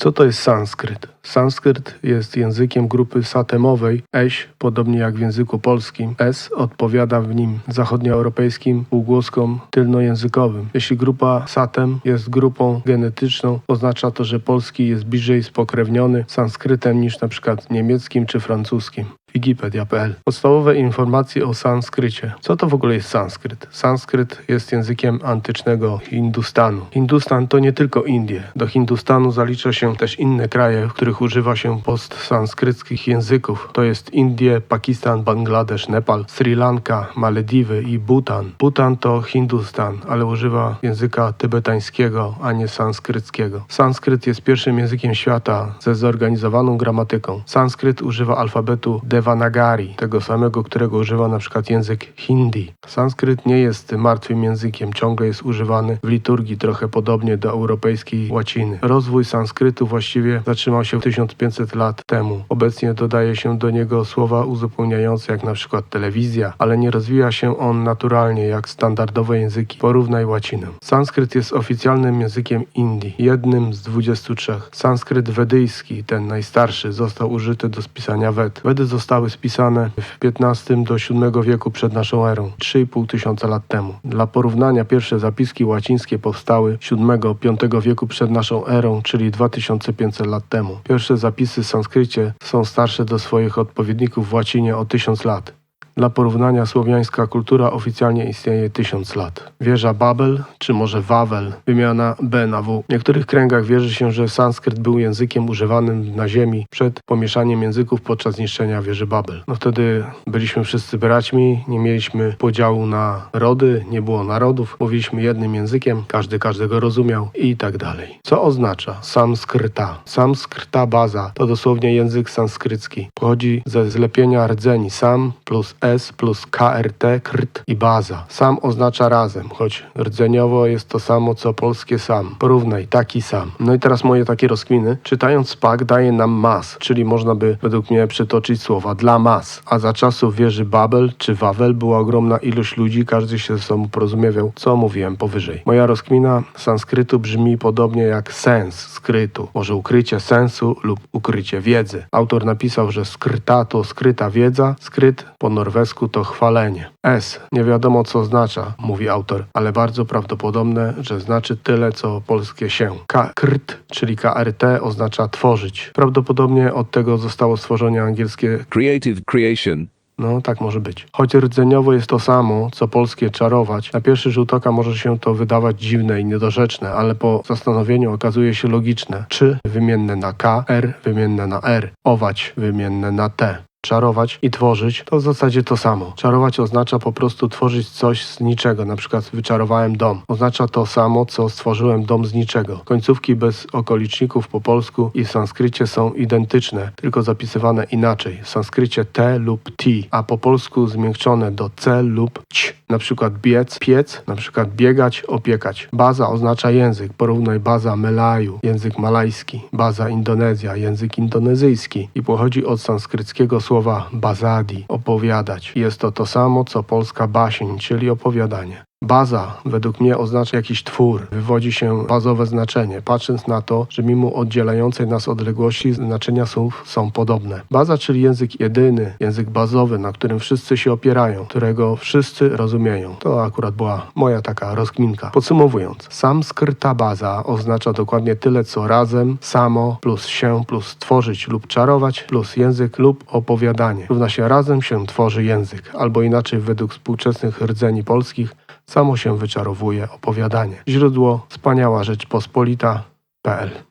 Co to jest sanskryt? Sanskryt jest językiem grupy satemowej eś, podobnie jak w języku polskim. S odpowiada w nim zachodnioeuropejskim półgłoskom tylnojęzykowym. Jeśli grupa satem jest grupą genetyczną, oznacza to, że polski jest bliżej spokrewniony sanskrytem niż na przykład niemieckim czy francuskim. Wikipedia.pl Podstawowe informacje o sanskrycie. Co to w ogóle jest sanskryt? Sanskryt jest językiem antycznego Hindustanu. Hindustan to nie tylko Indie. Do Hindustanu zalicza się też inne kraje, w których używa się postsanskryckich języków. To jest Indie, Pakistan, Bangladesz, Nepal, Sri Lanka, Malediwy i Bhutan. Bhutan to Hindustan, ale używa języka tybetańskiego, a nie sanskryckiego. Sanskryt jest pierwszym językiem świata ze zorganizowaną gramatyką. Sanskryt używa alfabetu Devanagari, tego samego, którego używa na przykład język hindi. Sanskryt nie jest martwym językiem, ciągle jest używany w liturgii trochę podobnie do europejskiej łaciny. Rozwój sanskrytu właściwie zatrzymał się 1500 lat temu. Obecnie dodaje się do niego słowa uzupełniające jak na przykład telewizja, ale nie rozwija się on naturalnie jak standardowe języki. Porównaj łacinę. Sanskryt jest oficjalnym językiem Indii, jednym z 23. Sanskryt wedyjski, ten najstarszy, został użyty do spisania Wed. Wedy zostały spisane w XV do VII wieku przed naszą erą, 3,5 tysiąca lat temu. Dla porównania pierwsze zapiski łacińskie powstały VII-V wieku przed naszą erą, czyli 2500 lat temu. Pierwsze zapisy w sanskrycie są starsze do swoich odpowiedników w łacinie o 1000 lat. Dla porównania słowiańska kultura oficjalnie istnieje tysiąc lat. Wieża Babel, czy może Wawel, wymiana B na W. W niektórych kręgach wierzy się, że sanskryt był językiem używanym na ziemi przed pomieszaniem języków podczas niszczenia wieży Babel. No wtedy byliśmy wszyscy braćmi, nie mieliśmy podziału na rody, nie było narodów, mówiliśmy jednym językiem, każdy każdego rozumiał i tak dalej. Co oznacza samskryta? Samskryta baza to dosłownie język sanskrycki. Pochodzi ze zlepienia rdzeni sam plus S plus KRT, KRT i baza. Sam oznacza razem, choć rdzeniowo jest to samo co polskie sam. Porównaj, taki sam. No i teraz moje takie rozkminy. Czytając SPAK daje nam mas, czyli można by według mnie przytoczyć słowa dla mas. A za czasów wieży Babel czy Wawel była ogromna ilość ludzi, każdy się ze sobą porozumiewał, co mówiłem powyżej. Moja rozkmina sanskrytu brzmi podobnie jak sens skrytu. Może ukrycie sensu lub ukrycie wiedzy. Autor napisał, że skryta to skryta wiedza, skryt po norwesku to chwalenie. S. Nie wiadomo co oznacza, mówi autor, ale bardzo prawdopodobne, że znaczy tyle co polskie się. K. Krt, czyli KRT oznacza tworzyć. Prawdopodobnie od tego zostało stworzenie angielskie Creative creation. no, tak może być. Choć rdzeniowo jest to samo, co polskie czarować, na pierwszy rzut oka może się to wydawać dziwne i niedorzeczne, ale po zastanowieniu okazuje się logiczne. Czy wymienne na K, R wymienne na R, ować wymienne na T. Czarować i tworzyć to w zasadzie to samo. Czarować oznacza po prostu tworzyć coś z niczego, na przykład wyczarowałem dom. Oznacza to samo, co stworzyłem dom z niczego. Końcówki bez okoliczników po polsku i w sanskrycie są identyczne, tylko zapisywane inaczej. W sanskrycie T lub T, a po polsku zmiękczone do C lub ć. Na przykład biec, piec, na przykład biegać, opiekać. Baza oznacza język. Porównaj baza Melaju, język malajski. Baza Indonezja, język indonezyjski. I pochodzi od sanskryckiego słowa bazadi, opowiadać. Jest to to samo, co polska baśń, czyli opowiadanie. Baza według mnie oznacza jakiś twór, wywodzi się bazowe znaczenie, patrząc na to, że mimo oddzielającej nas odległości znaczenia słów są podobne. Baza, czyli język jedyny, język bazowy, na którym wszyscy się opierają, którego wszyscy rozumieją. To akurat była moja taka rozkminka. Podsumowując, samskryta baza oznacza dokładnie tyle co razem, samo plus się plus tworzyć lub czarować plus język lub opowiadanie. Równa się razem się tworzy język, albo inaczej według współczesnych rdzeni polskich samo się wyczarowuje opowiadanie. Źródło wspaniała rzeczpospolita.pl